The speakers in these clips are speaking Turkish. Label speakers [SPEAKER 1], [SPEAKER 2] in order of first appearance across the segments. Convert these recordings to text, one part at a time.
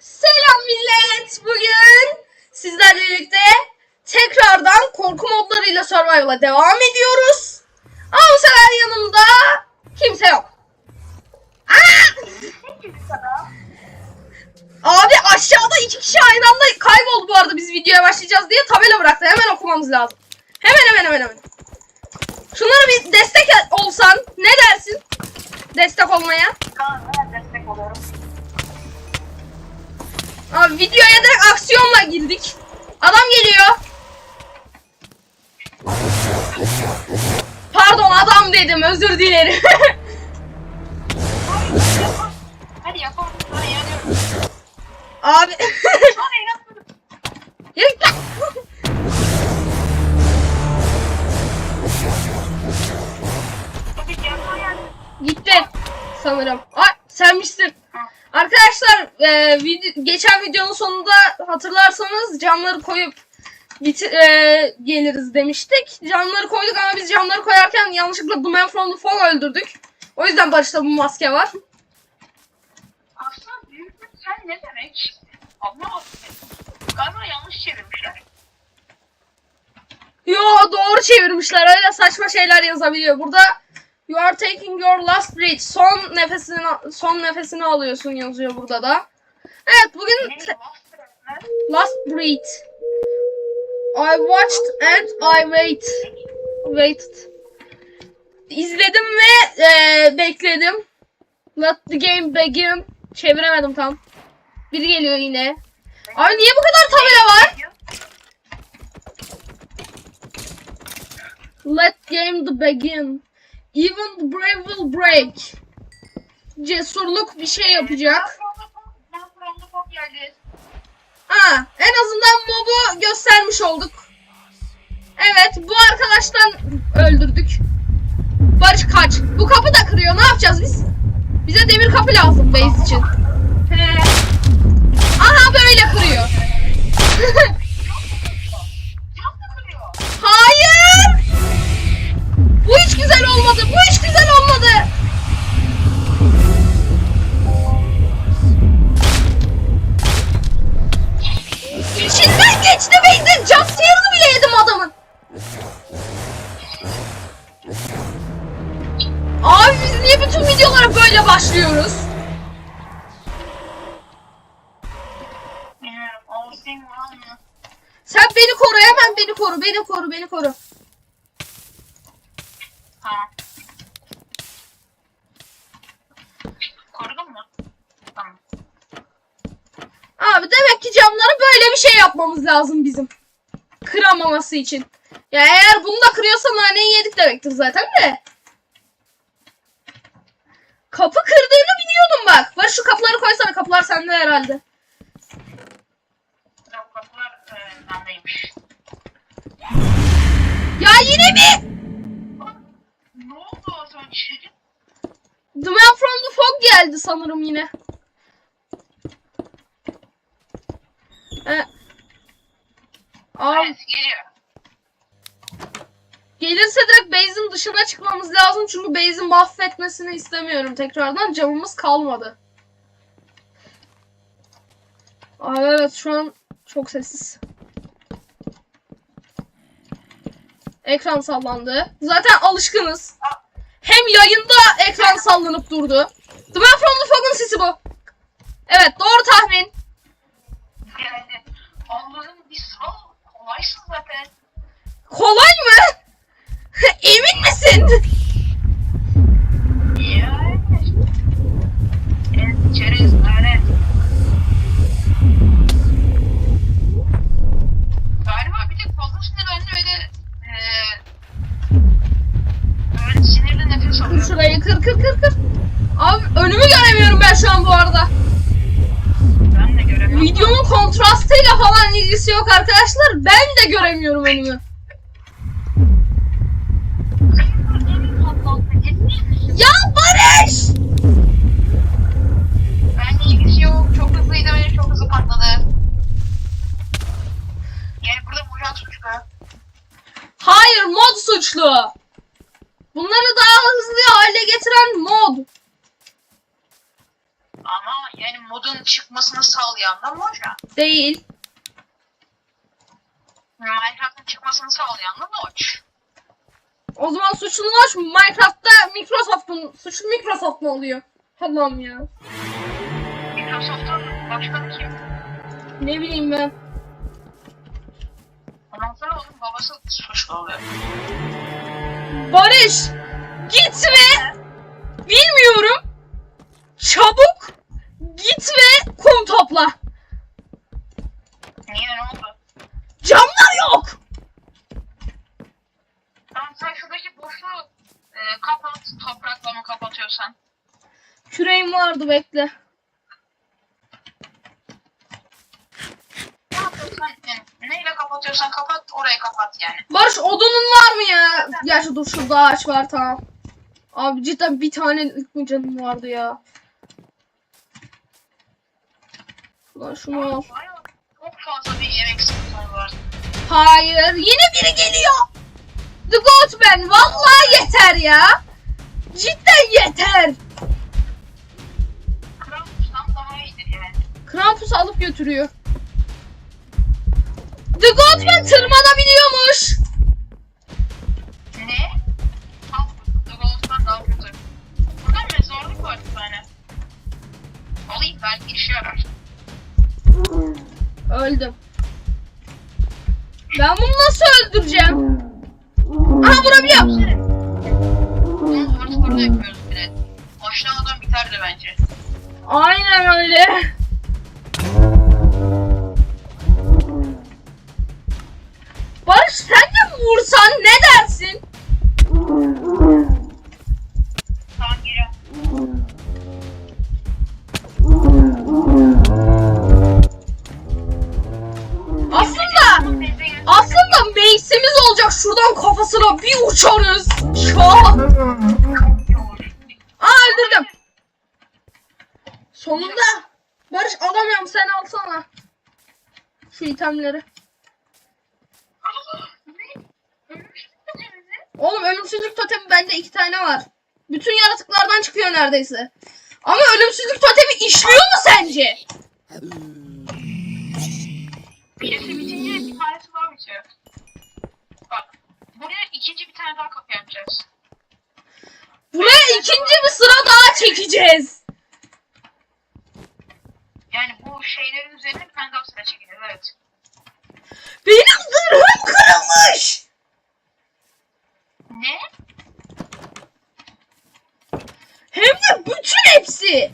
[SPEAKER 1] Selam millet. Bugün sizlerle birlikte tekrardan korku modlarıyla Survival'a devam ediyoruz. Ama bu sefer yanımda kimse yok. Aa! Abi aşağıda iki kişi aynı anda kayboldu bu arada biz videoya başlayacağız diye tabela bıraktı. Hemen okumamız lazım. Hemen hemen hemen hemen. Şunlara bir destek olsan ne dersin? Destek olmaya.
[SPEAKER 2] Kaan ben destek oluyorum.
[SPEAKER 1] Abi videoya direkt aksiyonla girdik. Adam geliyor. Pardon adam dedim özür dilerim.
[SPEAKER 2] Hadi yapalım. Hadi yanıyorum.
[SPEAKER 1] Abi.
[SPEAKER 2] Geldim.
[SPEAKER 1] Gitti sanırım. Ay senmişsin. Arkadaşlar e, video, geçen videonun sonunda hatırlarsanız camları koyup bit e, geliriz demiştik. Camları koyduk ama biz camları koyarken yanlışlıkla The Man From The Fog öldürdük. O yüzden Barış'ta bu maske var.
[SPEAKER 2] Aslında büyük bir sen ne demek? Anlamadım. Galiba yanlış çevirmişler.
[SPEAKER 1] Yo doğru çevirmişler. Öyle saçma şeyler yazabiliyor. Burada You are taking your last breath. Son nefesini son nefesini alıyorsun yazıyor burada da. Evet bugün
[SPEAKER 2] Last Breath.
[SPEAKER 1] I watched and I wait. Waited. İzledim ve e, bekledim. Let the game begin. Çeviremedim tam. Biri geliyor yine. Abi niye bu kadar tabela var? Let game the begin. Even the brave will break. Cesurluk bir şey yapacak. Ha, en azından mobu göstermiş olduk. Evet, bu arkadaştan öldürdük. Barış kaç. Bu kapı da kırıyor. Ne yapacağız biz? Bize demir kapı lazım base için. Şey yapmamız lazım bizim. Kıramaması için. Ya eğer bunu da kırıyorsa naneyi yedik demektir zaten de. Kapı kırdığını biliyordum bak. Var şu kapıları koysana. Kapılar sende herhalde.
[SPEAKER 2] Kapılar e, bendeymiş.
[SPEAKER 1] Ya yine mi?
[SPEAKER 2] Ne oldu az önce?
[SPEAKER 1] The Man from the Fog geldi sanırım yine. E,
[SPEAKER 2] Evet geliyor.
[SPEAKER 1] gelirse direkt base'in dışına çıkmamız lazım. Çünkü base'i mahvetmesini istemiyorum tekrardan. Camımız kalmadı. Abi evet şu an çok sessiz. Ekran sallandı. Zaten alışkınız. Hem yayında ekran sallanıp durdu. The Man from the Fog'un sesi bu. Evet doğru tahmin.
[SPEAKER 2] Sal. Kolaysın zaten.
[SPEAKER 1] Kolay mı? Emin misin?
[SPEAKER 2] Yani. Evet çerez öyle. Galiba bir tek fazla sinirlendi ve de eee öyle sinirli nefes
[SPEAKER 1] Kır
[SPEAKER 2] alıyor.
[SPEAKER 1] şurayı kır kır kır kır. Abi önümü göremiyorum ben şu an bu arada.
[SPEAKER 2] Ben.
[SPEAKER 1] Videonun kontrastıyla falan ilgisi yok arkadaşlar. Ben de göremiyorum önümü. Ya Barış!
[SPEAKER 2] Benle ilgisi yok. Çok hızlıydı ve çok hızlı patladı. Yani burada Mujan suçlu.
[SPEAKER 1] Hayır mod suçlu. Bunları daha hızlı hale getiren mod.
[SPEAKER 2] Ama yani modun çıkmasını sağlayan da Moja.
[SPEAKER 1] Değil.
[SPEAKER 2] Minecraft'ın çıkmasını sağlayan da Notch.
[SPEAKER 1] O zaman suçlu Notch Minecraft'ta Microsoft'un suçlu Microsoft mu oluyor? Allah'ım ya.
[SPEAKER 2] Microsoft'un başkanı kim?
[SPEAKER 1] Ne bileyim ben.
[SPEAKER 2] Ondan sonra onun babası suçlu oluyor.
[SPEAKER 1] Barış git ve bilmiyorum. Çabuk git ve kum topla.
[SPEAKER 2] Niye ne oldu?
[SPEAKER 1] Camlar yok.
[SPEAKER 2] Tamam sen şuradaki boşluğu e, kapat, toprakla mı kapatıyorsan.
[SPEAKER 1] Küreğim vardı bekle.
[SPEAKER 2] Ne yapıyorsan, yani neyle kapatıyorsan kapat, orayı kapat yani.
[SPEAKER 1] Barış odunun var mı ya? Gerçi dur şurada ağaç var tamam. Abi cidden bir tane canım vardı ya. Lan şunu al.
[SPEAKER 2] Çok fazla bir yemek sıkıntı var.
[SPEAKER 1] Hayır yine biri geliyor. The Goat Man vallahi yeter ya. Cidden yeter.
[SPEAKER 2] Krampus'tan daha iyidir yani.
[SPEAKER 1] Krampus alıp götürüyor. The Goatman tırmanabiliyormuş. Ben bunu nasıl öldüreceğim? Aha vurabiliyorum.
[SPEAKER 2] Bunu hardcore'da yapıyoruz bile. Başlamadan biterdi bence.
[SPEAKER 1] Aynen öyle. Şu itemleri. Oğlum ölümsüzlük totemi bende iki tane var. Bütün yaratıklardan çıkıyor neredeyse. Ama ölümsüzlük totemi işliyor mu sence?
[SPEAKER 2] Birisi bitince bir tanesi daha bitiyor. Bak. Buraya ikinci bir tane daha kapı yapacağız.
[SPEAKER 1] Buraya ikinci bir sıra daha çekeceğiz.
[SPEAKER 2] Yani bu şeylerin üzerine bir tane daha sıra çekilir. Evet.
[SPEAKER 1] Benim zırhım kırılmış.
[SPEAKER 2] Ne?
[SPEAKER 1] Hem de bütün hepsi.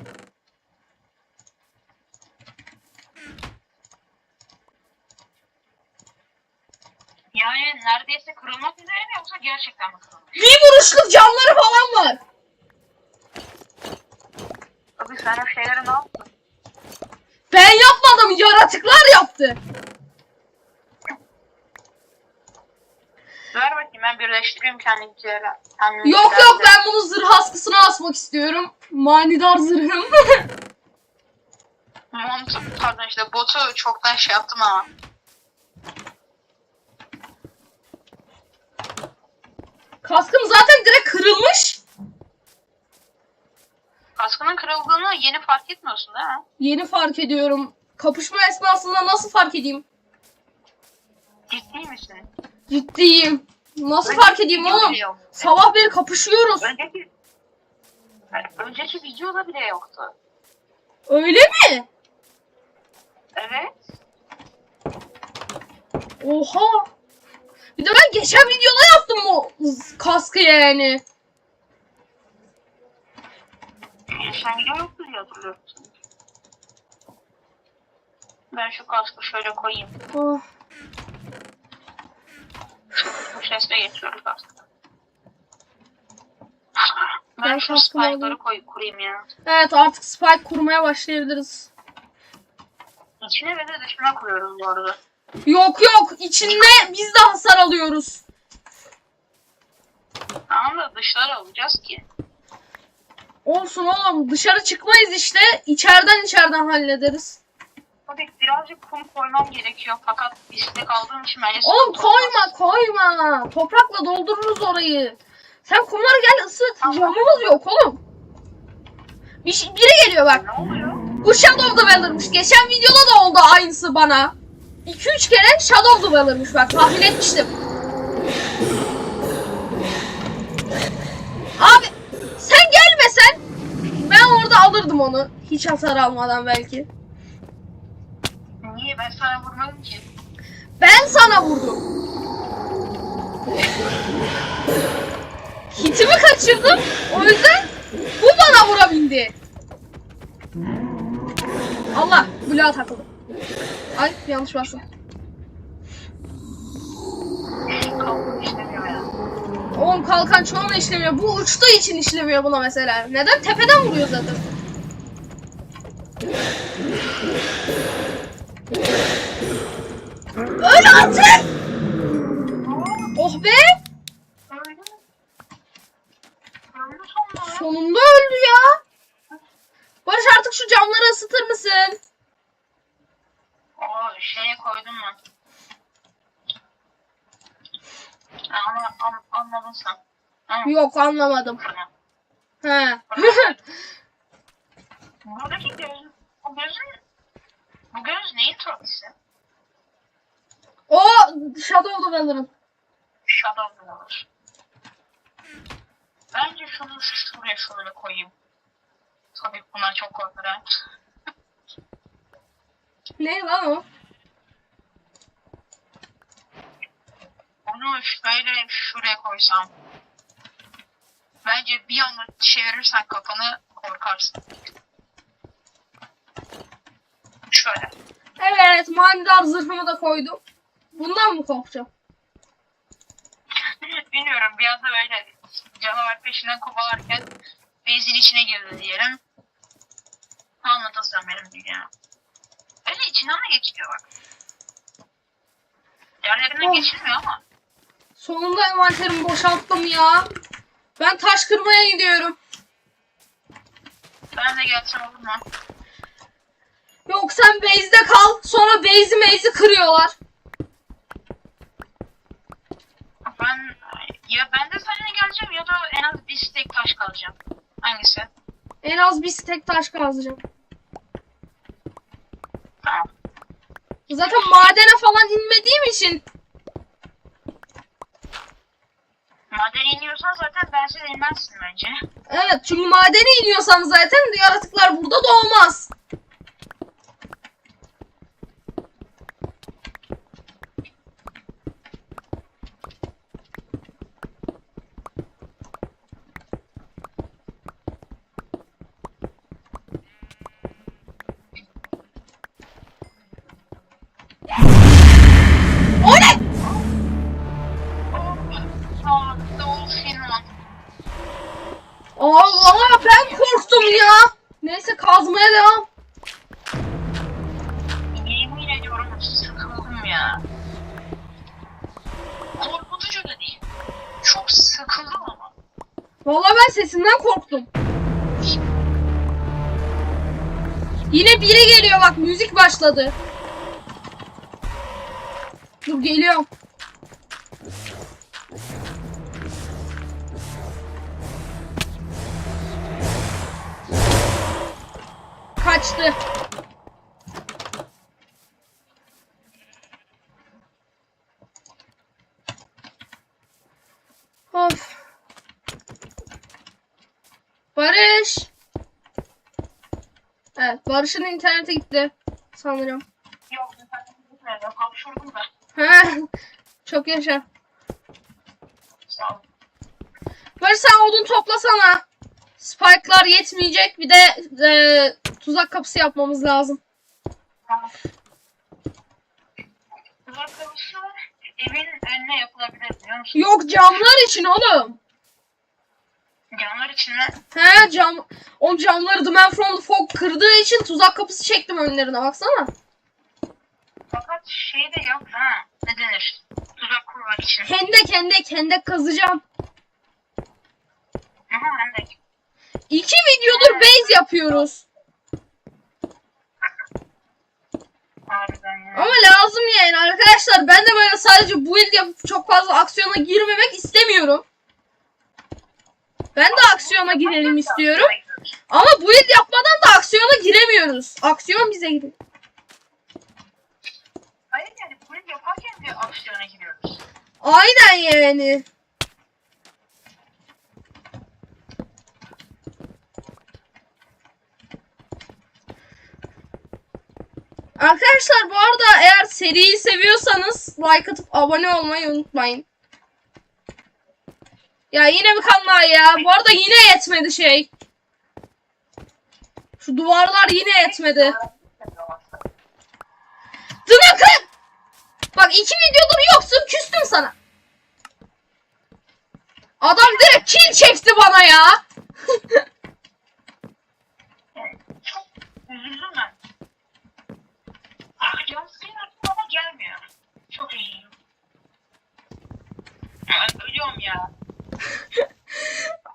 [SPEAKER 2] Yani neredeyse kırılmak üzere mi yoksa gerçekten mi kırılmış?
[SPEAKER 1] Bir vuruşluk camları falan var.
[SPEAKER 2] Abi sen o şeyleri ne yaptın?
[SPEAKER 1] Ben yapmadım yaratıklar yaptı.
[SPEAKER 2] Ver bakayım ben birleştireyim kendimkileri. Kendim
[SPEAKER 1] Yok yok ben bunu zırh askısına asmak istiyorum. Manidar zırhım.
[SPEAKER 2] Montu, pardon işte botu çoktan şey yaptım ama.
[SPEAKER 1] Kaskım zaten direkt kırılmış.
[SPEAKER 2] Kaskının kırıldığını yeni fark etmiyorsun değil mi?
[SPEAKER 1] Yeni fark ediyorum. Kapışma esnasında nasıl fark edeyim?
[SPEAKER 2] Ciddi misin?
[SPEAKER 1] Ciddiyim. Nasıl fark edeyim oğlum?
[SPEAKER 2] yok.
[SPEAKER 1] Sabah beri kapışıyoruz.
[SPEAKER 2] Önceki önceki videoda bile yoktu.
[SPEAKER 1] Öyle mi?
[SPEAKER 2] Evet.
[SPEAKER 1] Oha. Bir de ben geçen videoda yaptım o kaskı yani.
[SPEAKER 2] Sen video yoktu diye hatırlıyorum. Ben şu kaskı şöyle koyayım.
[SPEAKER 1] Ah.
[SPEAKER 2] Bu sesle geçiyorum kaskı.
[SPEAKER 1] Ben
[SPEAKER 2] Ben şu spike'ları koy, kurayım ya.
[SPEAKER 1] Evet artık spike kurmaya başlayabiliriz.
[SPEAKER 2] İçine ve de dışına kuruyoruz bu arada.
[SPEAKER 1] Yok yok içinde biz de hasar alıyoruz.
[SPEAKER 2] Tamam da dışları alacağız ki.
[SPEAKER 1] Olsun oğlum dışarı çıkmayız işte. İçeriden içeriden hallederiz.
[SPEAKER 2] Tabii birazcık kum koymam gerekiyor fakat istek aldığım için bence
[SPEAKER 1] Oğlum koyma koyma. Toprakla doldururuz orayı. Sen kumları gel ısıt. Camımız yok oğlum. Bir şey, biri geliyor bak.
[SPEAKER 2] Ne oluyor?
[SPEAKER 1] Bu Shadow the Valor'mış. Geçen videoda da oldu aynısı bana. 2-3 kere Shadow the Valor'mış bak tahmin etmiştim. Abi sen gelmesen ben orada alırdım onu. Hiç hasar almadan belki.
[SPEAKER 2] Ben sana vurmadım ki?
[SPEAKER 1] Ben sana vurdum. Hitimi kaçırdım. O yüzden bu bana vurabildi. Allah bloğa takıldı. Ay yanlış bastım. Oğlum kalkan çoğuna işlemiyor. Bu uçtuğu için işlemiyor buna mesela. Neden? Tepeden vuruyor zaten. Öl artık! Oh be! Sonunda öldü ya. Barış artık şu camları ısıtır mısın?
[SPEAKER 2] O şeye koydum mu? Ha, Ama an, anladın sen.
[SPEAKER 1] Yok anlamadım. He.
[SPEAKER 2] Buradaki göz, bu gözün, bu göz neyin tropisi?
[SPEAKER 1] o Shadow the Valor'ın.
[SPEAKER 2] Shadow olur. Bence şunu şuraya şöyle koyayım. Tabii bunlar çok korkar ha.
[SPEAKER 1] Ne lan o?
[SPEAKER 2] Onu şöyle şuraya koysam. Bence bir anda çevirirsen kafanı korkarsın. Şöyle.
[SPEAKER 1] Evet manidar zırhımı da koydum. Bundan mı korkacağım?
[SPEAKER 2] Bilmiyorum bir anda böyle canavar peşinden kovalarken benzin içine girdi diyelim. Anlatasam benim dünya. Öyle içinden de geçiyor bak. Yerlerinden
[SPEAKER 1] Oh.
[SPEAKER 2] geçilmiyor ama.
[SPEAKER 1] Sonunda envanterimi boşalttım ya. Ben taş kırmaya gidiyorum.
[SPEAKER 2] Ben de gelsem olur mu?
[SPEAKER 1] Yok sen base'de kal. Sonra base'i meyzi kırıyorlar.
[SPEAKER 2] Ben ya ben de seninle geleceğim ya da en az bir stek taş kalacağım. Hangisi?
[SPEAKER 1] En az bir tek taş kazacağım.
[SPEAKER 2] Tamam.
[SPEAKER 1] Zaten madene falan inmediğim için
[SPEAKER 2] Maden iniyorsan zaten bensiz inmezsin bence.
[SPEAKER 1] Evet çünkü madene iniyorsam zaten yaratıklar burada doğmaz. Müzik başladı. Dur geliyorum. Kaçtı. Of. Barış. Evet, Barış'ın internete gitti sanırım.
[SPEAKER 2] Yok ben. Hapşurdum da.
[SPEAKER 1] Çok yaşa. Barış sen odun toplasana. Spike'lar yetmeyecek. Bir de e, tuzak kapısı yapmamız lazım.
[SPEAKER 2] Tamam. Uzak kapısı evin önüne yapılabilir biliyor musun?
[SPEAKER 1] Yok camlar için oğlum.
[SPEAKER 2] Camlar içine
[SPEAKER 1] He cam. O camları The Man From The Fog kırdığı için tuzak kapısı çektim önlerine baksana.
[SPEAKER 2] fakat şey de yok ha. Ne denir? Tuzak kurmak için.
[SPEAKER 1] Hendek hendek hendek kazacağım.
[SPEAKER 2] Aha ben de.
[SPEAKER 1] İki videodur base yapıyoruz.
[SPEAKER 2] Ya.
[SPEAKER 1] Ama lazım yani arkadaşlar. Ben de böyle sadece build yapıp çok fazla aksiyona girmemek istemiyorum. Ben de aksiyona girelim istiyorum. Ama bu build yapmadan da aksiyona giremiyoruz. Aksiyon bize giriyor.
[SPEAKER 2] Hayır yani bunu yaparken de aksiyona giriyoruz.
[SPEAKER 1] Aynen yani. Arkadaşlar bu arada eğer seriyi seviyorsanız like atıp abone olmayı unutmayın. Ya yine mi kanlar ya? Bu arada yine yetmedi şey. Şu duvarlar yine yetmedi. Dırakın! Bak iki videodur yoksun küstüm sana. Adam direkt kill çekti bana ya.
[SPEAKER 2] Üzüldüm ya.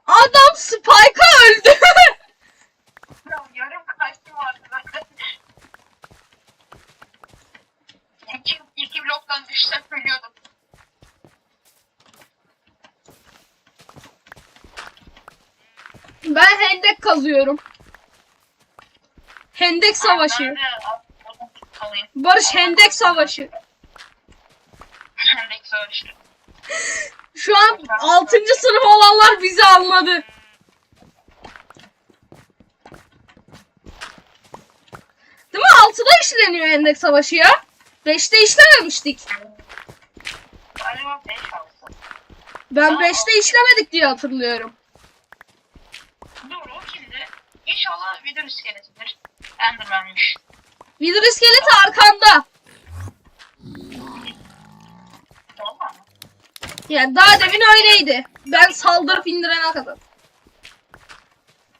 [SPEAKER 1] Adam Spike'a öldü.
[SPEAKER 2] Ya yarım kaçtım artık. İki, iki bloktan düşsem ölüyordum.
[SPEAKER 1] ben kazıyorum. Hendek savaşı. Barış hendek savaşı.
[SPEAKER 2] Hendek savaşı.
[SPEAKER 1] Şu an 6. sınıf olanlar bizi anladı. Değil mi? 6'da işleniyor hendek savaşı ya. 5'te işlememiştik. Ben 5'te işlemedik diye hatırlıyorum.
[SPEAKER 2] İnşallah video iskeletidir. Enderman'miş.
[SPEAKER 1] Wither iskeleti arkanda.
[SPEAKER 2] Tamam mı?
[SPEAKER 1] Yani daha demin öyleydi. Ben saldırıp indirene kadar.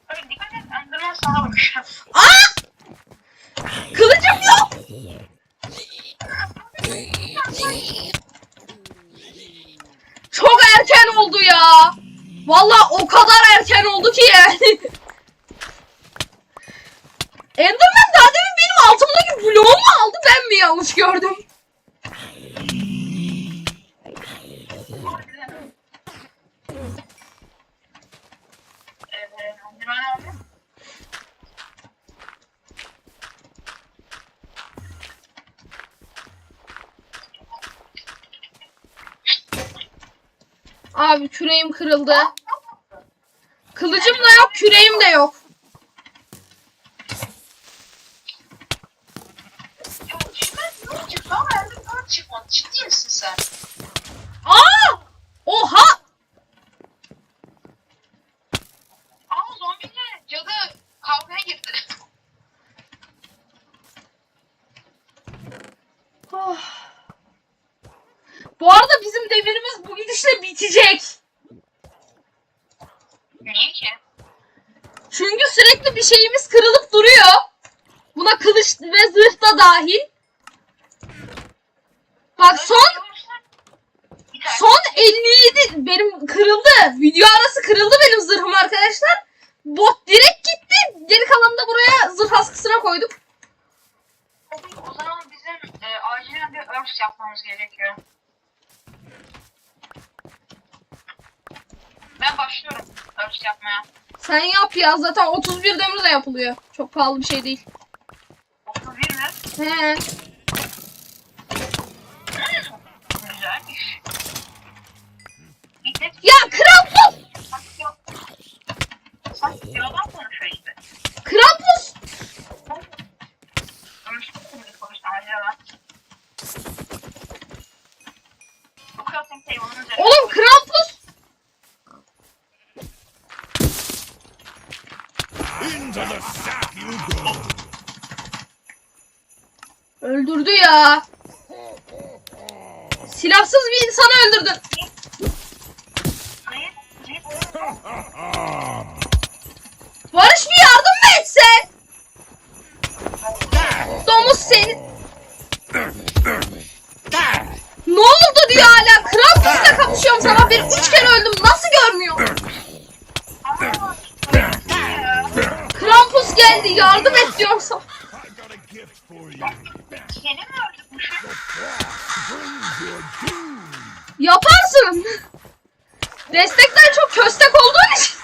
[SPEAKER 2] Öyle dikkat et Enderman sana bakıyor.
[SPEAKER 1] Aa! Kılıcım yok. Çok erken oldu ya. Vallahi o kadar erken oldu ki yani. Enderman daha demin benim altımdaki bloğumu aldı ben mi yanlış gördüm?
[SPEAKER 2] Abi
[SPEAKER 1] küreğim kırıldı. Kılıcım da yok, küreğim de yok.
[SPEAKER 2] Ya çıkar ne olacak? Daha Enderman çıkmadı. Ciddi misin sen?
[SPEAKER 1] Aa! Oha!
[SPEAKER 2] Aa zombiyle cadı kavgaya girdi.
[SPEAKER 1] Oh. Bu arada bizim devirimiz bu gidişle bitecek.
[SPEAKER 2] Niye ki?
[SPEAKER 1] Çünkü sürekli bir şeyimiz kırılıp duruyor. Buna kılıç ve zırh da dahil. Bak son son 57 benim kırıldı. Video arası kırıldı benim zırhım arkadaşlar. Bot direkt gitti. Geri kalanını da buraya zırh askısına koyduk.
[SPEAKER 2] O zaman bizim e, acilen bir örs yapmamız gerekiyor. Ben başlıyorum örs yapmaya.
[SPEAKER 1] Sen yap ya zaten 31 demir de yapılıyor. Çok pahalı bir şey değil.
[SPEAKER 2] 31 mi?
[SPEAKER 1] He. Öldürdün. Barış bir yardım mı etse? Domuz seni. Ne oldu diyor hala. Krampus'la kapışıyorum sana. Bir üç kere öldüm. Nasıl görmüyor? Krampus geldi. Yardım et diyorum. Yaparsın. Destekten çok köstek olduğun için.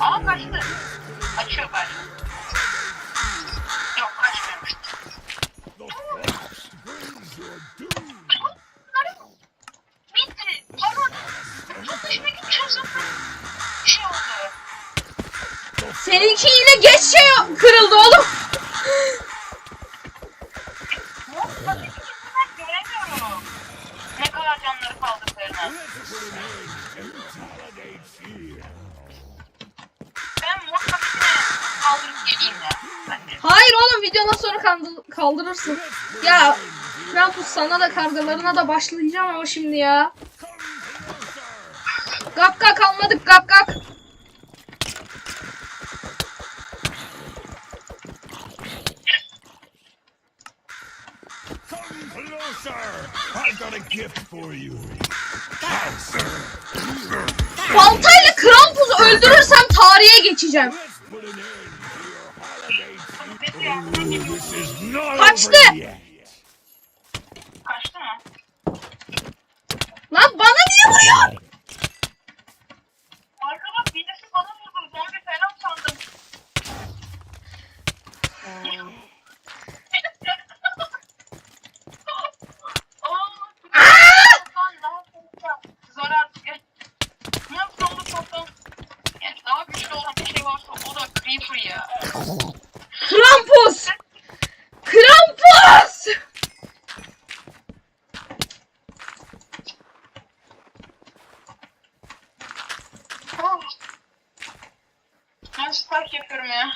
[SPEAKER 2] Aa kaçtı. Kaçıyor galiba. Yok kaçmıyormuş.
[SPEAKER 1] Seninki yine geç şey kırıldı oğlum. Hayır oğlum videodan sonra kaldı- kaldırırsın. Ya Krampus sana da kargalarına da başlayacağım ama şimdi ya. Gak gak almadık gak gak. Baltayla Krampus'u öldürürsem tarihe geçeceğim. Kaçtı.
[SPEAKER 2] Kaçtı mı?
[SPEAKER 1] Lan bana niye vuruyorsun?
[SPEAKER 2] Arkada birisi bana vurdu. Zombi falan sandım. Zor artık. Ne yapsam da toplam. Yani daha güçlü olan bir şey varsa o da Creeper ya.
[SPEAKER 1] Krampus! Krampus!
[SPEAKER 2] Oh. Spike yapıyorum ya.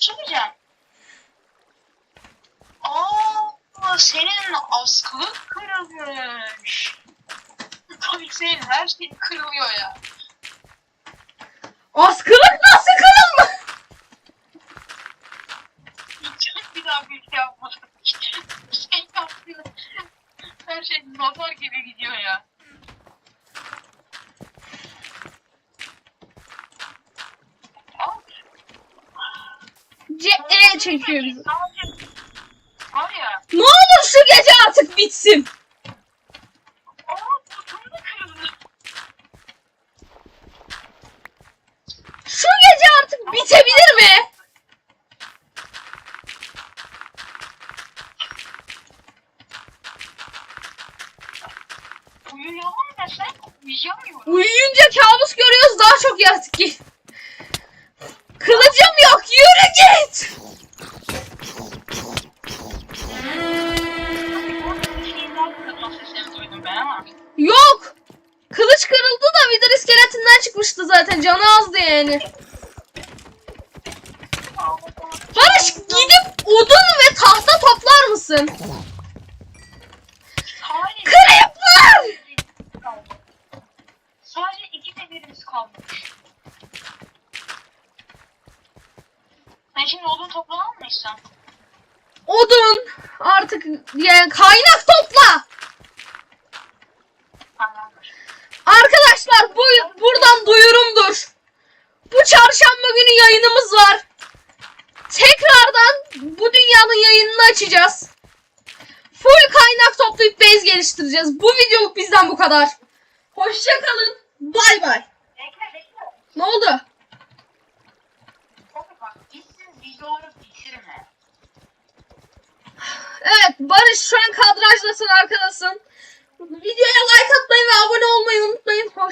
[SPEAKER 2] Diyeceğim. Aa, senin askılık kırılmış. Tabii senin her şeyin kırılıyor ya.
[SPEAKER 1] Askılık nasıl kırılmış?
[SPEAKER 2] Hiç bir daha bir şey yapmadım. Şey yaptığında her şey nazar gibi gidiyor ya. Al.
[SPEAKER 1] Çekiyor bizi. Ne olur şu gece artık bitsin. Şu gece artık bitebilir mi?
[SPEAKER 2] Uyuyalım desek uyuyamıyorum.
[SPEAKER 1] Uyuyunca kabus görüyoruz daha çok yaratık ki. Kılıcım yok yürü git.
[SPEAKER 2] Orada bir şeyin daha kırılma sesini duydum ben ama.
[SPEAKER 1] Yok. Kılıç kırıldı da Wither iskeletinden çıkmıştı zaten canı azdı yani. Barış gidip odun ve tahta toplar mısın?
[SPEAKER 2] Hayır.
[SPEAKER 1] Creeper!
[SPEAKER 2] Sadece iki demirimiz kalmış. Sen şimdi odun toplamam mısın?
[SPEAKER 1] Odun artık yani kaynak topla. Arkadaşlar bu buradan duyurumdur. Bu çarşamba günü yayınımız var. Tekrardan bu dünyanın yayınını açacağız. Full kaynak toplayıp base geliştireceğiz. Bu videoluk bizden bu kadar. Hoşçakalın. Bay bay. Ne oldu? Evet Barış şu an kadrajdasın arkadasın. Videoya like atmayı ve abone olmayı unutmayın. Hoş